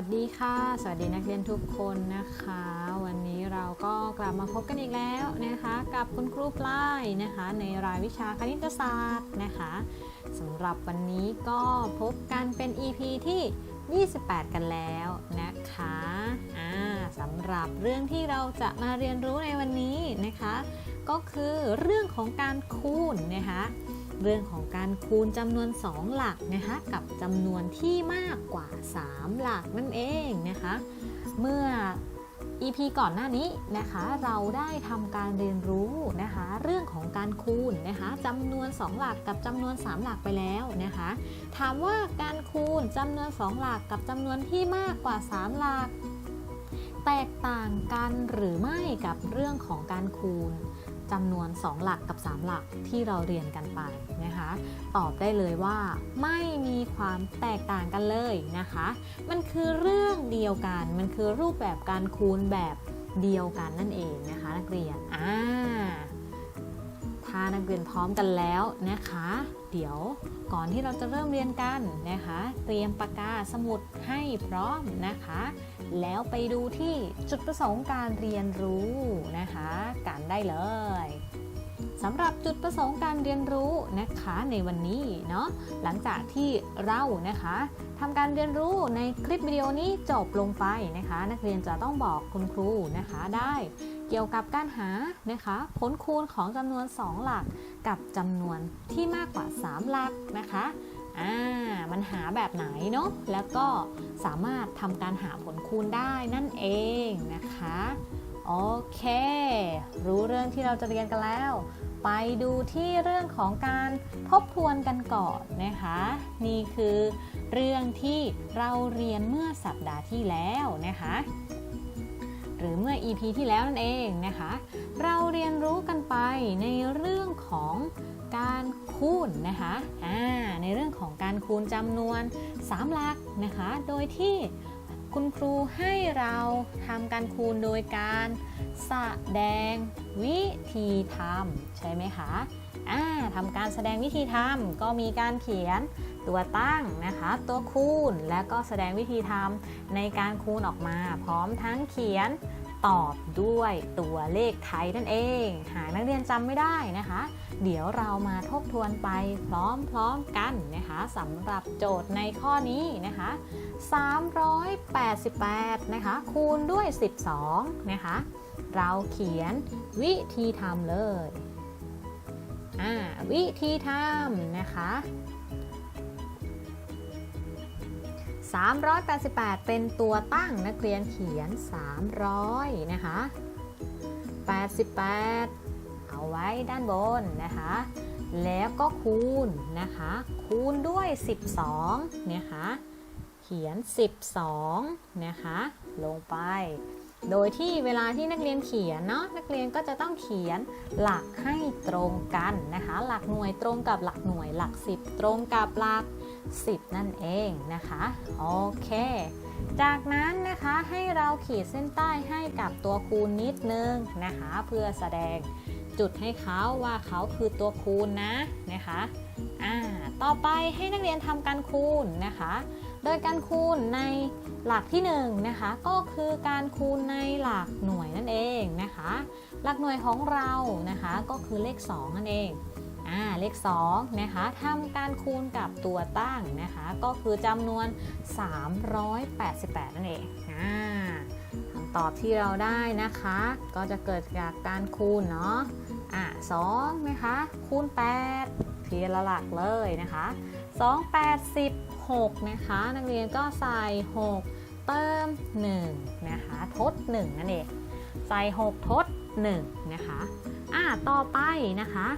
วัสดีค่ะ สวัสดีนักเรียนทุกคนนะคะ วันนี้เราก็กลับมาพบกันอีกแล้วนะคะ กับคุณครูปลายนะคะ ในรายวิชาคณิตศาสตร์นะคะสำหรับวันนี้ก็พบกันเป็น EP ที่ 28 กันแล้วนะคะอ่าสำหรับเรื่องที่เราจะมาเรียนรู้ในวันนี้นะคะ ก็คือเรื่องของการคูณนะคะ เรื่องของการคูณจำนวน 2 หลักนะคะกับจำนวนที่มากกว่า 3 หลักนั่นเองนะคะเมื่อ EP ก่อนหน้านี้นะคะเราได้ทำการเรียนรู้นะคะเรื่องของการคูณนะคะจำนวน 2 หลักกับจำนวน 3 หลักไปแล้วนะคะถามว่าการคูณจำนวน 2 หลักกับจำนวนที่มากกว่า 3 หลัก แตกต่างกันหรือไม่กับเรื่องของการคูณ จำนวน 2 หลักกับ 3 หลักที่เราเรียนกันไปนะคะ ตอบได้เลยว่า ไม่มีความแตกต่างกันเลยนะคะ มันคือเรื่องเดียวกัน มันคือรูปแบบการคูณแบบเดียวกันนั่นเองนะคะนักเรียนอ่าถ้านักเรียนพร้อมกันแล้วนะคะ เดี๋ยวก่อนที่เราจะเริ่มเรียนกันนะคะ เตรียมปากกาสมุดให้พร้อมนะคะ แล้วไปดูที่จุดประสงค์การเรียนรู้นะคะกันได้เลยสำหรับจุดประสงค์การเรียนรู้นะคะในวันนี้เนาะหลังจากที่เรานะคะทำการเรียนรู้ในคลิปวิดีโอนี้จบลงไปนะคะ นักเรียนจะต้องบอกคุณครูนะคะได้เกี่ยวกับการหานะคะผลคูณของจำนวน 2 หลักกับจำนวนที่มากกว่า 3 หลักนะคะ อ่ามันหาแบบไหนเนาะแล้วก็สามารถทำการหาผลคูณได้นั่นเองนะคะโอเค รู้เรื่องที่เราจะเรียนกันแล้ว ไปดูที่เรื่องของการทบทวนกันก่อนนะคะ นี่คือเรื่องที่เราเรียนเมื่อสัปดาห์ที่แล้วนะคะ หรือเมื่อ EP ที่แล้วนั่นเองนะคะ เราเรียนรู้กันไปในเรื่องของ การคูณนะคะในเรื่องของการคูณจำนวน3หลักนะคะ โดยที่คุณครูให้เราทำการคูณโดยการแสดงวิธีทำใช่ไหมคะทำการแสดงวิธีทำก็มีการเขียนตัวตั้งนะคะ ตัวคูณและก็แสดงวิธีทำในการคูณออกมา พร้อมทั้งเขียนตอบด้วยตัวเลขไทยนั่นเอง หากนักเรียนจำไม่ได้นะคะ เดี๋ยวเรามาทบทวนไปพร้อมๆกันนะคะสำหรับโจทย์ในข้อนี้นะคะ 388 นะคะ คูณด้วย 12 นะคะ เราเขียนวิธีทำเลยอ่าวิธีทำนะคะ 388 เป็นตัวตั้งนักเรียนเขียน 300 นะคะ 88 เอาไว้ด้านบนนะคะ แล้วก็คูณนะคะ คูณด้วย 12นะคะเขียน 12นะคะลงไป โดยที่เวลาที่นักเรียนเขียนเนาะนักเรียนก็จะต้องเขียนหลักให้ตรงกันนะคะ หลักหน่วยตรงกับหลักหน่วยหลัก 10 ตรงกับหลัก 10 นั่นเองนะคะโอเคจากนั้นนะคะให้เราขีดเส้นใต้ให้กับตัวคูณนิดนึงนะคะ เพื่อแสดง จุดให้เขาว่าเขาคือตัวคูณนะนะคะอ่าต่อไปให้นักเรียนทำการคูณนะคะ โดยการคูณในหลักที่1นะคะก็คือการคูณในหลักหน่วยนั่นเองนะคะ หลักหน่วยของเรานะคะก็คือเลข 2 นั่นเองอ่าเลข2นะคะทำการคูณกับตัวตั้งนะคะก็คือจำนวน 388 นั่นเองอ่าคำตอบที่เราได้นะคะ ก็จะเกิดจากการคูณเนาะ อ่า2นะคะ คูณ8ทีละหลักเลยนะคะ2 8 16นะคะ นักเรียนก็ใส่ 6 เติม 1 นะคะ ทด 1 นั่นเอง ใส่ 6 ทด 1 นะคะ อ่าต่อไปนะคะ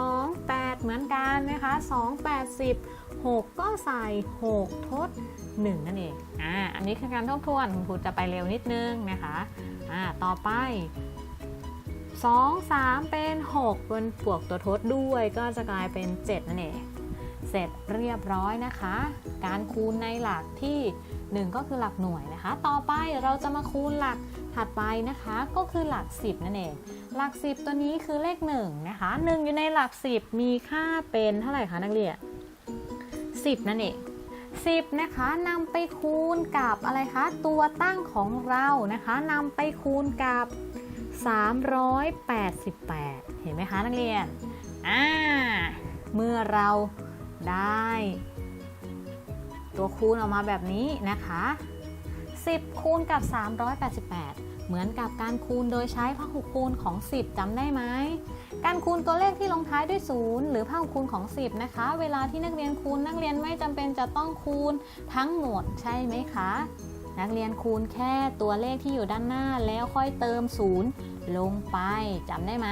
2 8 เหมือนกันนะคะ2 8 16 ก็ใส่ 6 ทด 1 นั่นเอง อ่า อันนี้คือการทบทวนคุณครูจะไปเร็วนิดนึงนะคะ อ่า ต่อไป 2 3 เป็น 6บนบวกตัวทดด้วยก็จะกลายเป็น 7 นั่นเอง เสร็จเรียบร้อยนะคะ การคูณในหลักที่ 1 ก็คือหลักหน่วยนะคะ ต่อไปเราจะมาคูณหลักถัดไปนะคะ ก็คือหลัก 10 นั่นเอง หลัก 10 ตัวนี้คือเลข1นะคะ 1 อยู่ในหลัก 10 มีค่าเป็นเท่าไหร่คะนักเรียน10 นั่นเอง 10 นะคะนำไปคูณกับอะไรคะ ตัวตั้งของเรานะคะนำไปคูณกับ 388 เห็นไหมคะนักเรียน อ่า เมื่อเราได้ ตัวคูณออกมาแบบนี้นะคะ 10 คูณกับ 388 เหมือนกับการคูณโดยใช้พหุคูณของ 10จำได้ไหม การคูณตัวเลขที่ลงท้ายด้วย 0 หรือพหุคูณของ 10 นะคะ เวลาที่นักเรียนคูณนักเรียนไม่จำเป็นจะต้องคูณทั้งหมดใช่ไหมคะ นักเรียนคูณแค่ตัวเลขที่อยู่ด้านหน้าแล้วค่อยเติม 0 ลงไปจำได้ไหม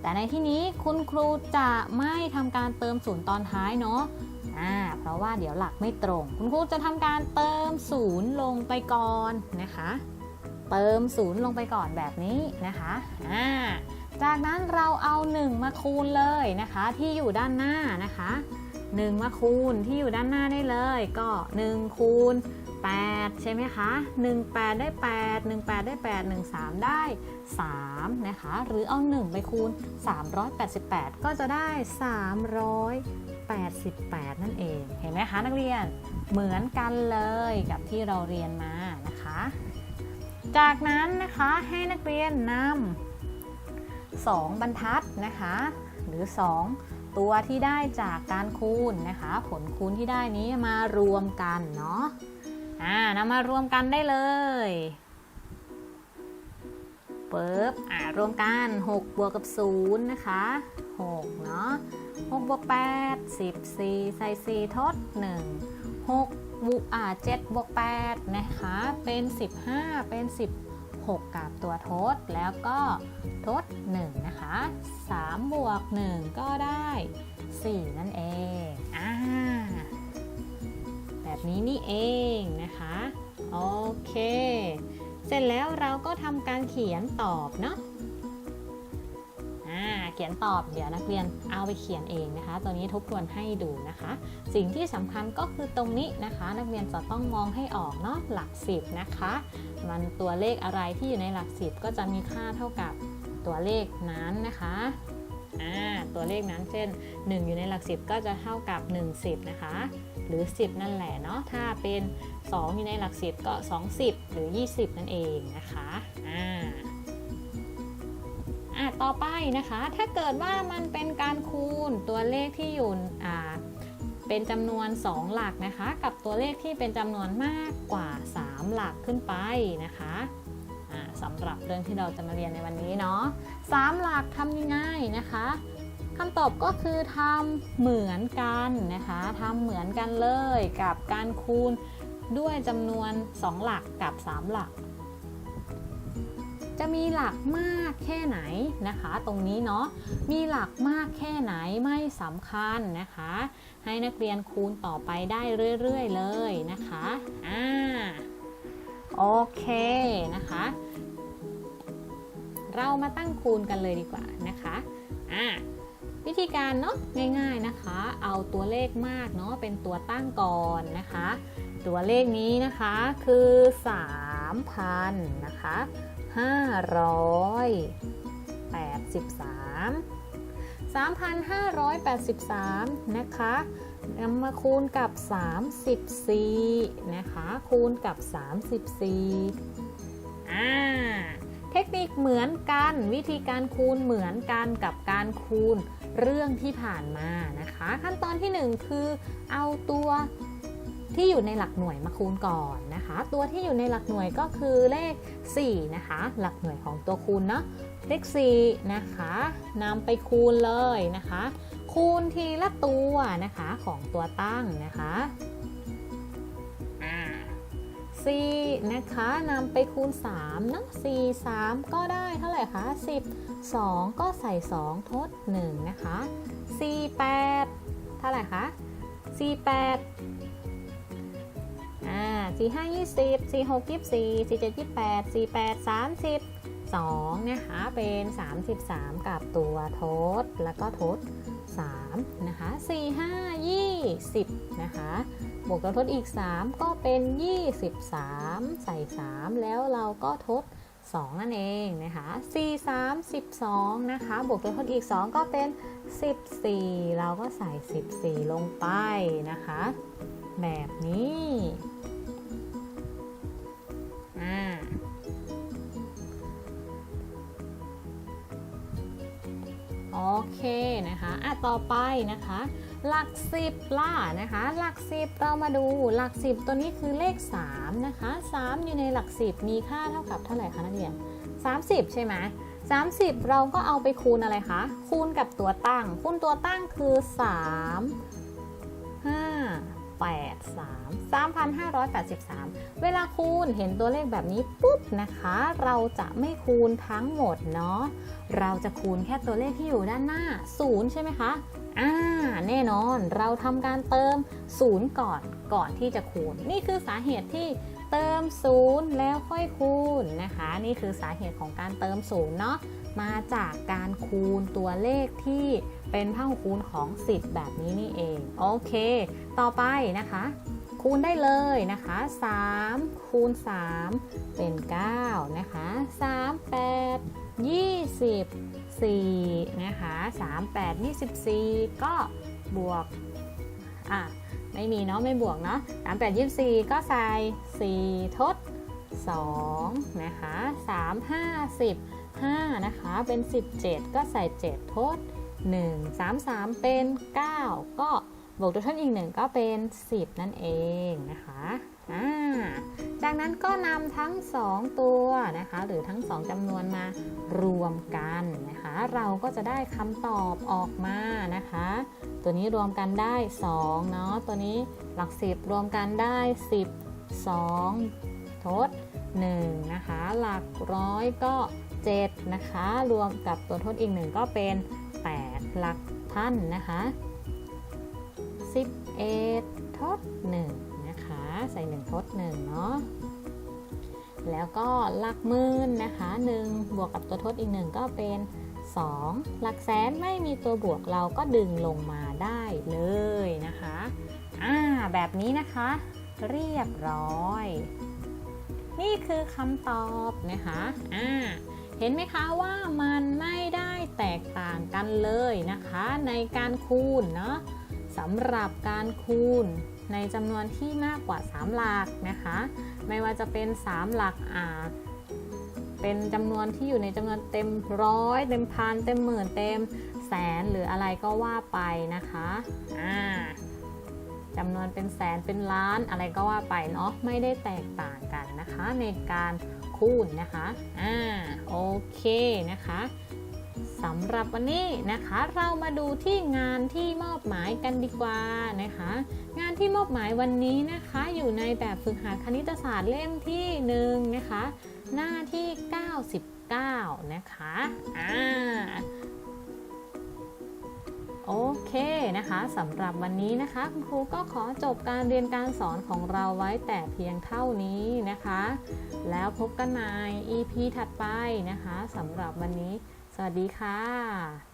แต่ในที่นี้คุณครูจะไม่ทำการเติม 0 ตอนท้ายเนาะอ่าเพราะว่าเดี๋ยวหลักไม่ตรง คุณครูจะทำการเติม 0 ลงไปก่อนนะคะ เติม 0 ลงไปก่อนแบบนี้นะคะอ่าจากนั้นเราเอา 1 มาคูณเลยนะคะที่อยู่ด้านหน้านะคะ 1 มาคูณที่อยู่ด้านหน้าได้เลย ก็ 1 คูณ 8 ใช่ไหมคะ 1 8 ได้ 8 1 8 ได้ 8 1 3 ได้ 3 นะคะ หรือเอา 1 ไปคูณ 388 ก็จะได้ 388 นั่นเอง เห็นไหมคะนักเรียน เหมือนกันเลยกับที่เราเรียนมานะคะ จากนั้นนะคะให้นักเรียนนำ2บรรทัดนะคะ หรือ 2ตัวที่ได้จากการคูณนะคะ ผลคูณที่ได้นี้มารวมกันเนาะ อ่านำมารวมกันได้เลยปึ๊บอ่ารวมกัน6บวกกับ0นะคะ6เนาะ6บวก8 14 ใส่ 4 ทด 1 6บวกอ่า7บวก8นะคะ เป็น 15 เป็น 16 กับตัวทด แล้วก็ทด 1 นะคะ3บวก 1 ก็ได้ 4 นั่นเองอ่า นี้นี่เองนะคะโอเค เสร็จแล้วเราก็ทำการเขียนตอบเนาะอ่าเขียนตอบเดี๋ยวนักเรียนเอาไปเขียนเองนะคะ ตัวนี้ทบทวนให้ดูนะคะ สิ่งที่สำคัญก็คือตรงนี้นะคะ นักเรียนจะต้องมองให้ออกเนาะหลักสิบนะคะ มันตัวเลขอะไรที่อยู่ในหลักสิบก็จะมีค่าเท่ากับตัวเลขนั้นนะคะอ่าตัวเลขนั้นเช่น 1 อยู่ในหลักสิบก็จะเท่ากับ 1 10นะคะ หรือ 10 นั่นแหละเนาะถ้าเป็น 2 อยู่ในหลักสิบก็ 20 หรือ 20 นั่นเองนะคะอ่าอะต่อไปนะคะ ถ้าเกิดว่ามันเป็นการคูณตัวเลขที่อยู่อ่าเป็นจำนวน 2 หลักนะคะ กับตัวเลขที่เป็นจำนวนมากกว่า 3 หลักขึ้นไปนะคะอ่าสำหรับเรื่องที่เราจะมาเรียนในวันนี้เนาะ3หลักทำยังไงนะคะ คำตอบก็คือทำเหมือนกันนะคะทำเหมือนกันเลยกับการคูณด้วยจำนวน 2 หลักกับ 3 หลัก จะมีหลักมากแค่ไหนนะคะ ตรงนี้เนาะมีหลักมากแค่ไหนไม่สำคัญนะคะ ให้นักเรียนคูณต่อไปได้เรื่อยๆเลยนะคะอ่าโอเคนะคะ เรามาตั้งคูณกันเลยดีกว่านะคะอ่า วิธีการเนาะง่ายๆนะคะ เอาตัวเลขมากเนาะเป็นตัวตั้งก่อนนะคะ ตัวเลขนี้นะคะคือ 3,000 นะคะ 583 3,583 นะคะนำมาคูณกับ 34 นะคะ คูณกับ 34 อ่า เทคนิคเหมือนกัน วิธีการคูณเหมือนกันกับการคูณ เรื่องที่ผ่านมานะคะ ขั้นตอนที่ 1 คือเอาตัวที่อยู่ในหลักหน่วยมาคูณก่อนนะคะ ตัวที่อยู่ในหลักหน่วยก็คือเลข 4 นะคะ หลักหน่วยของตัวคูณเนาะเลข4นะคะนำไปคูณเลยนะคะ คูณทีละตัวนะคะของตัวตั้งนะคะ 4 นะคะนำไปคูณ3เนาะ4 3 ก็ได้เท่าไหร่คะ 10 2 ก็ใส่ 2 ทด 1 นะคะ 4 8 เท่าไหร่คะ 4 8 อ่าสี่ห้ายี่สิบสี่หกยี่สี่สี่เจ็ดยี่แปดสี่แปดสามสิบสองนะคะ เป็นสามสิบสามกับตัวทด แล้วก็ทด สามนะคะสี่ห้ายี่สิบนะคะบวกกับทดอีก 3 ก็เป็น 23 ใส่ 3 แล้วเราก็ทด 2 นั่นเองนะคะ4 3 12นะคะบวกตัวทดอีก 2 ก็เป็น 14 เราก็ใส่ 14 ลงไปนะคะ แบบนี้ เคนะคะอะต่อไปนะคะ หลักสิบล่ะนะคะ หลักสิบเรามาดูหลักสิบตัวนี้คือเลข3นะคะ3 อยู่ในหลักสิบมีค่าเท่ากับเท่าไหร่คะนักเรียน30 ใช่ไหม30 เราก็เอาไปคูณอะไรคะ คูณกับตัวตั้ง คูณตัวตั้งคือ 3 3 3,583 เวลาคูณเห็นตัวเลขแบบนี้ปุ๊บนะคะ เราจะไม่คูณทั้งหมดเนาะเราจะคูณแค่ตัวเลขที่อยู่ด้านหน้า 0 ใช่ไหมคะอ่าแน่นอนเราทำการเติม 0 ก่อนก่อนที่จะคูณ นี่คือสาเหตุที่เติม 0 แล้วค่อยคูณนะคะ นี่คือสาเหตุของการเติม 0 เนาะ มาจากการคูณตัวเลขที่เป็นพหูคูณของ10แบบนี้นี่เอง โอเค ต่อไปนะคะ คูณได้เลยนะคะ3คูณ3เป็น 9 นะคะ3 8 24 นะคะ3 8 24 ก็บวก อะ ไม่มีเนาะ ไม่บวกเนาะ3 8 24 ก็ใส่ 4 ทด 2 นะคะ 3 50 5 นะคะ เป็น 17 ก็ใส่ 7 ทด 1 3 3 เป็น 9 ก็บวกตัวทดอีก 1 ก็เป็น 10 นั่นเองนะคะอ่าจากนั้นก็นำทั้ง 2 ตัวนะคะ หรือทั้ง 2จำนวนมารวมกันนะคะ เราก็จะได้คำตอบออกมานะคะ ตัวนี้รวมกันได้2เนาะตัวนี้หลัก 10 รวมกันได้ 10 2 ทด 1 นะคะ หลักร้อยก็ 7 นะคะ รวมกับตัวทดอีก1ก็เป็น 8 หลักพันนะคะ 11 ทด 1 นะคะ ใส่ 1 ทด 1 เนาะแล้วก็หลักหมื่นนะคะ 1 บวกกับตัวทดอีก 1 ก็เป็น 2 หลักแสนไม่มีตัวบวกเราก็ดึงลงมาได้เลยนะคะอ่าแบบนี้นะคะ เรียบร้อย นี่คือคำตอบนะคะอ่า เห็นไหมคะว่ามันไม่ได้แตกต่างกันเลยนะคะ ในการคูณเนาะสำหรับการคูณในจำนวนที่มากกว่า 3 หลักนะคะ ไม่ว่าจะเป็น 3 หลักอ่าเป็นจำนวนที่อยู่ในจำนวนเต็มร้อยเต็มพันเต็มหมื่นเต็มแสนหรืออะไรก็ว่าไปนะคะอ่าจำนวนเป็นแสนเป็นล้านอะไรก็ว่าไปเนาะไม่ได้แตกต่างกันนะคะ ในการ คูณนะคะอ่าโอเคนะคะสำหรับวันนี้นะคะเรามาดูที่งานที่มอบหมายกันดีกว่านะคะ งานที่มอบหมายวันนี้นะคะอยู่ในแบบฝึกหัดคณิตศาสตร์เล่มที่1นะคะหน้าที่ 99 นะคะอ่า โอเคนะคะสำหรับวันนี้นะคะ คุณครูก็ขอจบการเรียนการสอนของเราไว้แต่เพียงเท่านี้นะคะ แล้วพบกันใน EP ถัดไปนะคะสำหรับวันนี้ สวัสดีค่ะ